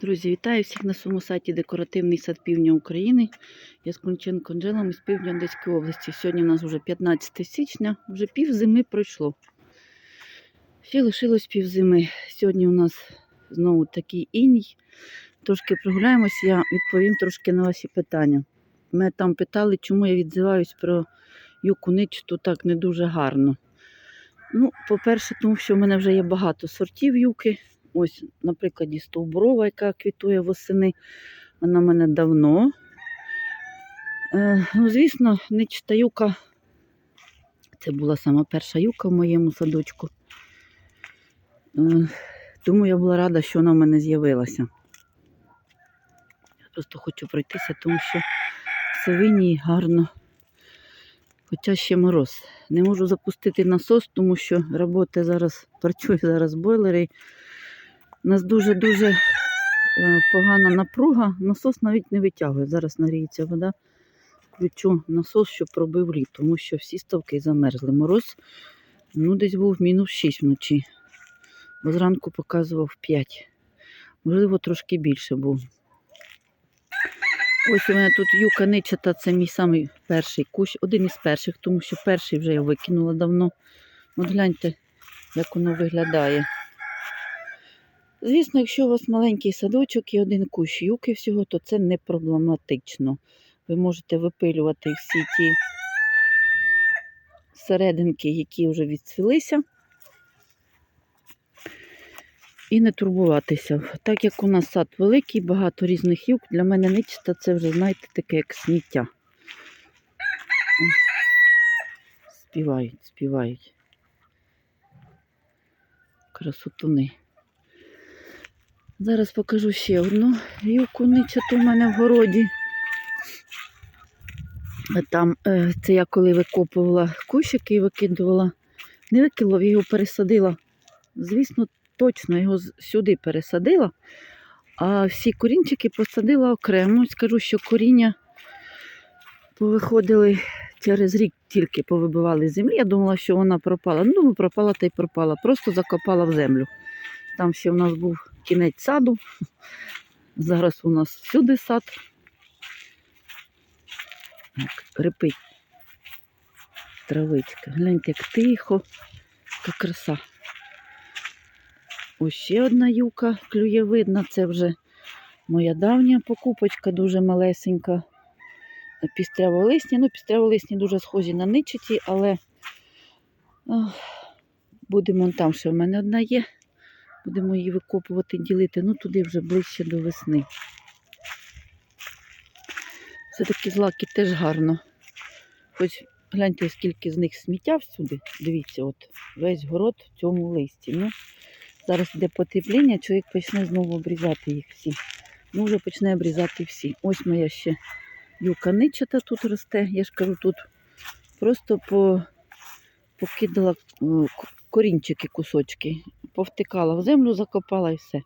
Друзі, вітаю всіх на своєму сайті Декоративний сад Півдня України. Я з Конченко Анжелом із півдня Одеської області. Сьогодні у нас вже 15 січня, вже пів зими пройшло. Ще лишилось пів зими. Сьогодні у нас знову такий іній. Трошки прогуляємось, я відповім трошки на ваші питання. Мене там питали, чому я відзиваюсь про юку ничту так не дуже гарно. Ну, по-перше, тому що в мене вже є багато сортів юки. Ось, наприклад, стовбурова, яка квітує восени. Вона в мене давно. Е, ну, звісно, нечиста юка. Це була сама перша юка в моєму садочку. Е, тому я була рада, що вона в мене з'явилася. Я просто хочу пройтися, тому що все винні гарно. Хоча ще мороз. Не можу запустити насос, тому що роботи зараз, працює зараз бойлери. У нас дуже-дуже е, погана напруга. Насос навіть не витягує. Зараз нагріється вода. Включу насос, щоб пробив лід, тому що всі ставки замерзли. Мороз ну, десь був мінус 6 вночі. Бо зранку показував 5. Можливо, трошки більше був. Ось у мене тут юка ничата, це мій самий перший кущ, один із перших, тому що перший вже я викинула давно. От гляньте, як воно виглядає. Звісно, якщо у вас маленький садочок і один кущ юки всього, то це не проблематично. Ви можете випилювати всі ті серединки, які вже відцвілися, і не турбуватися. Так як у нас сад великий, багато різних юк, для мене нечиста це вже, знаєте, таке як сміття. Співають, співають. Красотуни. Зараз покажу ще одну юку ничату в мене в городі. Там е, це я коли викопувала кущики і викидувала. Не викинула, його пересадила. Звісно, точно його сюди пересадила, а всі корінчики посадила окремо. Скажу, що коріння повиходили через рік тільки повибивали з землі. Я думала, що вона пропала. Ну, пропала та й пропала. Просто закопала в землю. Там ще в нас був кінець саду. Зараз у нас всюди сад. Так, репить травичка. Гляньте, як тихо, яка краса. Ось ще одна юка клює видно. Це вже моя давня покупочка, дуже малесенька. Пістряволисні. Ну, пістряволисні дуже схожі на ничиті, але ах, будемо там ще в мене одна є. Будемо її викопувати, ділити. Ну, туди вже ближче до весни. Все-таки злаки теж гарно. Хоч гляньте, скільки з них сміття всюди. Дивіться, от весь город в цьому листі. Ну, зараз йде потепління, чоловік почне знову обрізати їх всі. Ну, вже почне обрізати всі. Ось моя ще юка ничата тут росте. Я ж кажу, тут просто по, покидала корінчики, кусочки, повтикала в землю, закопала і все.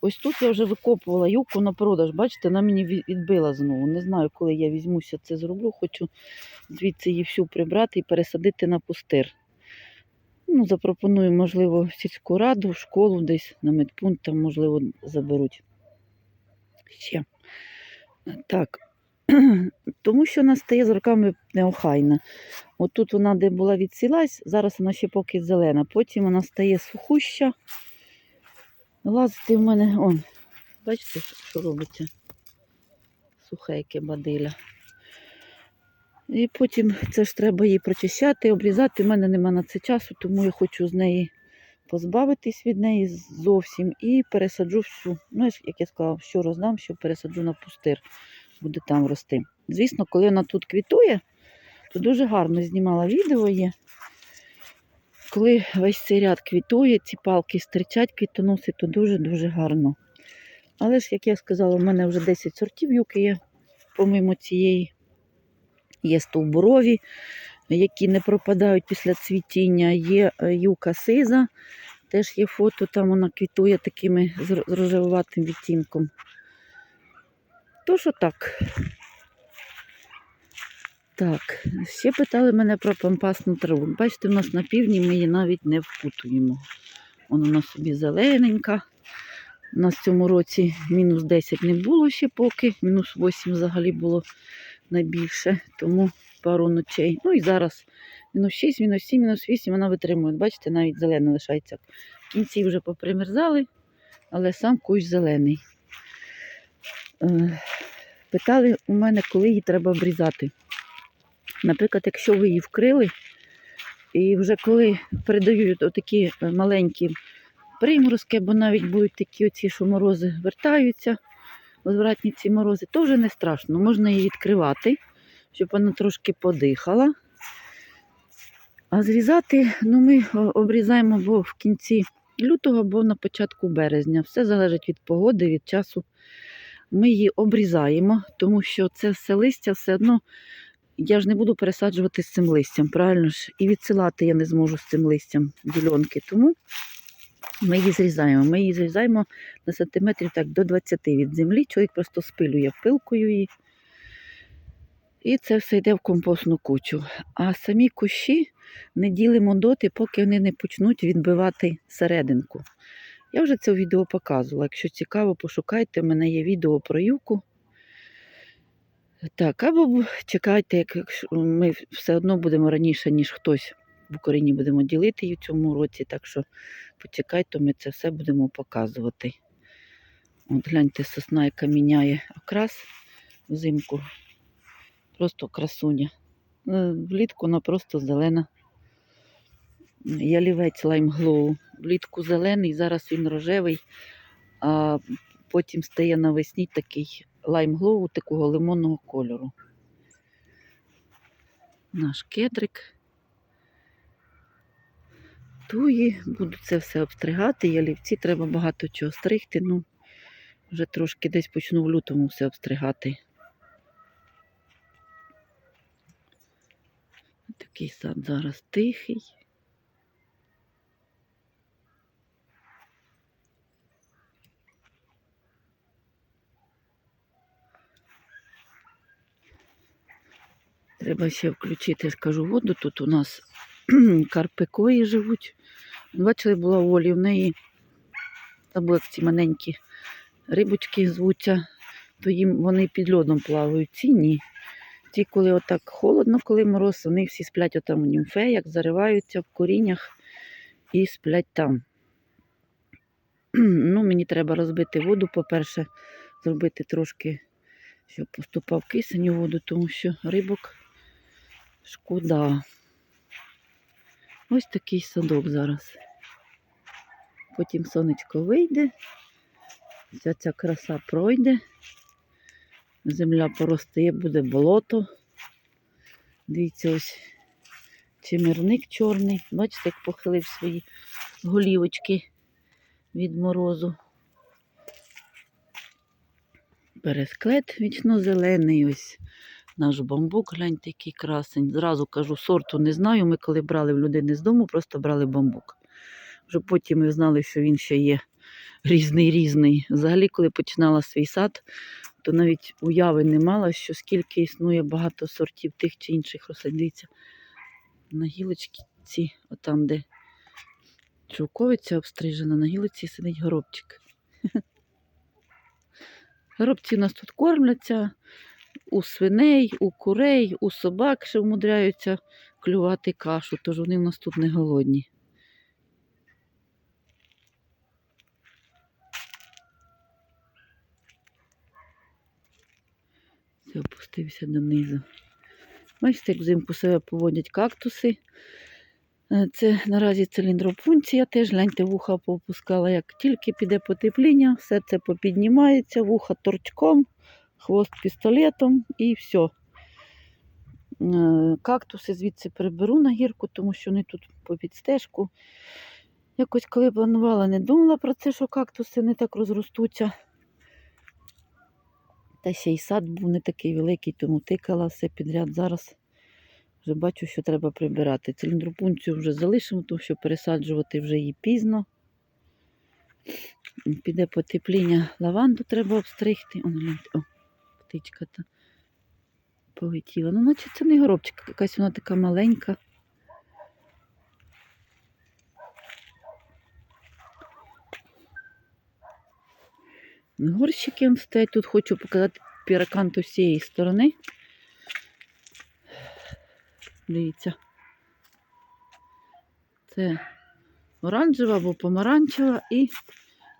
Ось тут я вже викопувала юку на продаж. Бачите, вона мені відбила знову. Не знаю, коли я візьмуся це зроблю. Хочу звідси її всю прибрати і пересадити на пустир. Ну, запропоную, можливо, сільську раду, школу десь на медпункт, там, можливо, заберуть. Ще. Так. Тому що вона стає з роками неохайна. От тут вона, де була відсілась, зараз вона ще поки зелена. Потім вона стає сухуща. Лазити в мене, он, бачите, що робиться? Сухе яке бадиля. І потім це ж треба її прочищати, обрізати. У мене нема на це часу, тому я хочу з неї позбавитись від неї зовсім і пересаджу всю. Ну, як я сказала, що роздам, що пересаджу на пустир, буде там рости. Звісно, коли вона тут квітує, то дуже гарно знімала відео є. Коли весь цей ряд квітує, ці палки стирчать, квітоноси, то дуже-дуже гарно. Але ж, як я сказала, в мене вже 10 сортів юки є, помимо цієї. Є стовбурові, які не пропадають після цвітіння. Є е, юка сиза, теж є фото, там вона квітує такими з рожевуватим відтінком. Тож отак. Так, ще питали мене про пампасну траву. Бачите, в нас на півдні ми її навіть не вкутуємо. Вона у нас собі зелененька. У нас в цьому році мінус 10 не було ще поки, мінус 8 взагалі було найбільше, тому пару ночей. Ну і зараз мінус 6, мінус 7, мінус 8 вона витримує. Бачите, навіть зелена лишається. В кінці вже попримерзали, але сам кущ зелений. Е, Питали у мене, коли її треба обрізати. Наприклад, якщо ви її вкрили, і вже коли передають такі маленькі приморозки, або навіть будуть такі оці, що морози вертаються, возвратні ці морози, то вже не страшно. Можна її відкривати, щоб вона трошки подихала. А зрізати, ну ми обрізаємо або в кінці лютого, або на початку березня. Все залежить від погоди, від часу. Ми її обрізаємо, тому що це все листя все одно. Я ж не буду пересаджувати з цим листям, правильно ж? І відсилати я не зможу з цим листям ділянки. Тому ми її зрізаємо. Ми її зрізаємо на сантиметрів так до 20 від землі. Чоловік просто спилює пилкою її. І це все йде в компостну кучу. А самі кущі не ділимо доти, поки вони не почнуть відбивати серединку. Я вже це відео показувала. Якщо цікаво, пошукайте, у мене є відео про юку. Так, або чекайте, як- якщо ми все одно будемо раніше, ніж хтось в Україні будемо ділити її в цьому році. Так що почекайте, ми це все будемо показувати. От гляньте, сосна, яка міняє окрас взимку. Просто красуня. Е, Влітку вона просто зелена. Ялівець лайм глоу. Влітку зелений, зараз він рожевий, а потім стає навесні такий лайм глоу такого лимонного кольору. Наш кедрик. Туї, буду це все обстригати. Ялівці треба багато чого стригти. Ну, вже трошки десь почну в лютому все обстригати. Такий сад зараз тихий. Треба ще включити, скажу, воду. Тут у нас карпикої живуть. Бачили, була у Олі, в неї або як ці маленькі рибочки звуться, то їм вони під льодом плавають. Ці ні. Ті, коли отак холодно, коли мороз, вони всі сплять отам у німфеях, зариваються в коріннях і сплять там. Ну, мені треба розбити воду, по-перше, зробити трошки, щоб поступав кисень у воду, тому що рибок шкода. Ось такий садок зараз. Потім сонечко вийде, вся ця краса пройде, земля поростає, буде болото. Дивіться, ось чимирник чорний. Бачите, як похилив свої голівочки від морозу. Бересклет вічно зелений, ось наш бамбук, гляньте, який красень. Зразу кажу, сорту не знаю. Ми коли брали в людини з дому, просто брали бамбук. Вже потім ми знали, що він ще є різний різний. Взагалі, коли починала свій сад, то навіть уяви не мала, що скільки існує багато сортів тих чи інших рослин. На гілочці, ці, отам, де шовковиця обстрижена, на гілиці сидить горобчик. Горобці у нас тут кормляться, у свиней, у курей, у собак ще вмудряються клювати кашу, тож вони в нас тут не голодні. Все, опустився донизу. Бачите, як взимку себе поводять кактуси. Е, Це наразі циліндропунція, теж гляньте, вуха поопускала. Як тільки піде потепління, все це попіднімається, вуха торчком, хвост пістолетом і все. Е, Кактуси звідси приберу на гірку, тому що вони тут по підстежку. Якось коли планувала, не думала про це, що кактуси не так розростуться. Та ще й сад був не такий великий, тому тикала все підряд. Зараз вже бачу, що треба прибирати. Циліндропунцію вже залишимо, тому що пересаджувати вже її пізно. Піде потепління лаванду треба обстригти. О, птичка та полетіла. Ну, наче це не горобчик, якась вона така маленька. Горщики стоять. Тут хочу показати піраканту з цієї сторони. Дивіться. Це оранжева або помаранчева і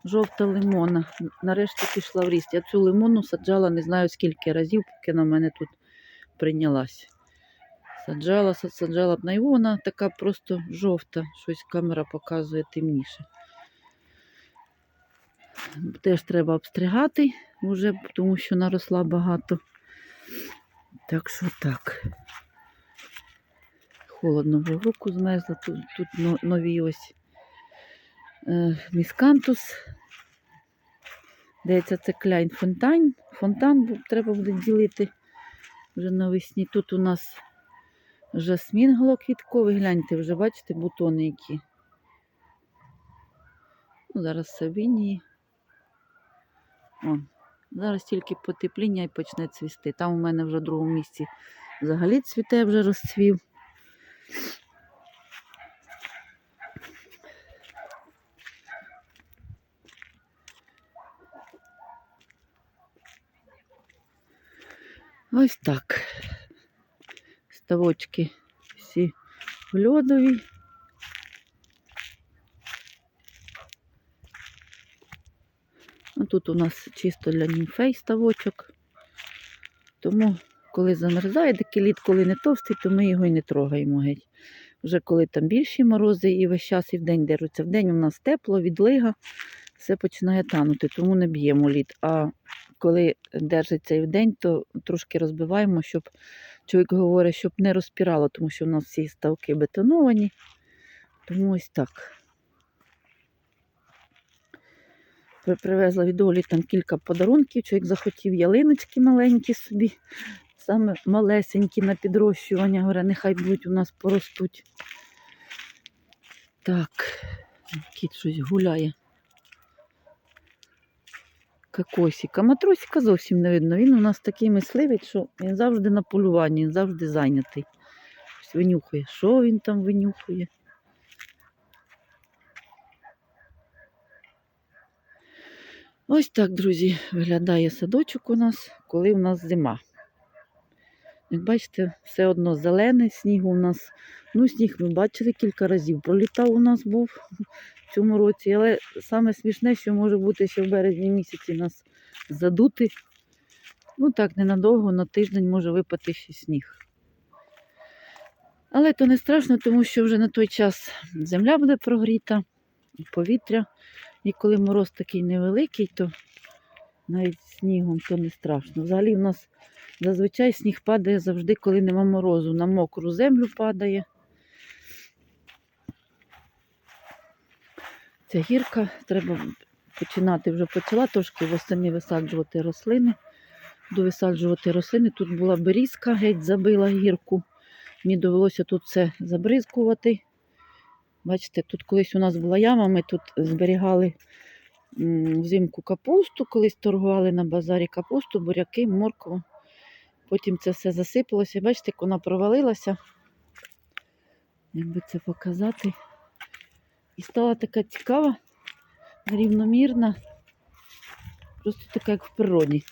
жовта лимона. Нарешті пішла в ріст. Я цю лимону саджала не знаю скільки разів, поки на мене тут прийнялась. Саджала, саджала б на його, вона така просто жовта, щось камера показує темніше. Теж треба обстригати вже, тому що наросла багато. Так що так. Холодно вже руку змерзла. Тут, тут нові ось міскантус. Здається, це кляйн фонтан. Фонтан треба буде ділити вже навесні. Тут у нас жасмін голоквітковий. Гляньте, вже бачите бутони які. Ну, зараз савінії. Зараз тільки потепління і почне цвісти. Там у мене вже в другому місці взагалі цвіте вже розцвів. Ось так. Ставочки всі в льодові. А тут у нас чисто для німфей ставочок. Тому, коли замерзає такий лід, коли не товстий, то ми його і не трогаємо геть. Вже коли там більші морози і весь час і вдень деруться. Вдень у нас тепло, відлига, все починає танути, тому не б'ємо лід. А коли держиться і вдень, то трошки розбиваємо, щоб чоловік говорить, щоб не розпірало, тому що в нас всі ставки бетоновані. Тому ось так. Привезла від Олі там кілька подарунків. Чоловік захотів ялиночки маленькі собі, саме малесенькі на підрощування. Говорить, нехай будуть у нас поростуть. Так, кіт щось гуляє. Кокосика. Матросика зовсім не видно. Він у нас такий мисливець, що він завжди на полюванні, він завжди зайнятий. Ось винюхує. Що він там винюхує? Ось так, друзі, виглядає садочок у нас, коли у нас зима. Як бачите, все одно зелене, снігу у нас. Ну, сніг ми бачили кілька разів. Пролітав у нас був в цьому році, але саме смішне, що може бути ще в березні місяці нас задути. Ну так, ненадовго, на тиждень може випати ще сніг. Але то не страшно, тому що вже на той час земля буде прогріта, і повітря. І коли мороз такий невеликий, то навіть снігом то не страшно. Взагалі в нас зазвичай сніг падає завжди, коли нема морозу. На мокру землю падає. Ця гірка, треба починати вже почала трошки восени висаджувати рослини. Довисаджувати рослини. Тут була берізка, геть забила гірку. Мені довелося тут все забризкувати. Бачите, тут колись у нас була яма, ми тут зберігали взимку капусту, колись торгували на базарі капусту, буряки, моркву. Потім це все засипалося. Бачите, як вона провалилася. Як би це показати. І стала така цікава, рівномірна, просто така, як в природі.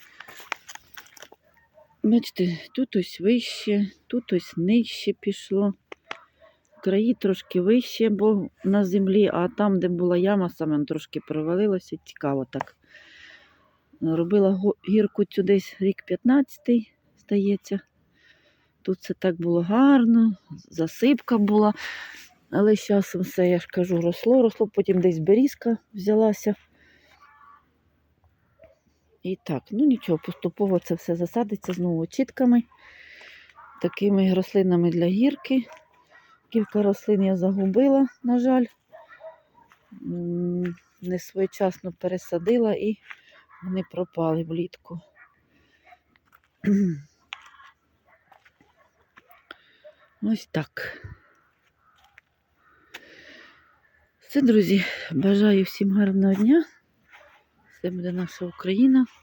Бачите, тут ось вище, тут ось нижче пішло. Краї трошки вище, бо на землі, а там, де була яма, саме трошки провалилося. Цікаво так. Робила гірку цю десь рік 15 здається. Тут це так було гарно, засипка була. Але з часом все, я ж кажу, росло, росло, потім десь берізка взялася. І так, ну нічого, поступово це все засадиться знову чітками, такими рослинами для гірки. Кілька рослин я загубила, на жаль. Не своєчасно пересадила і вони пропали влітку. Ось так. Все, друзі, бажаю всім гарного дня. Це буде наша Україна.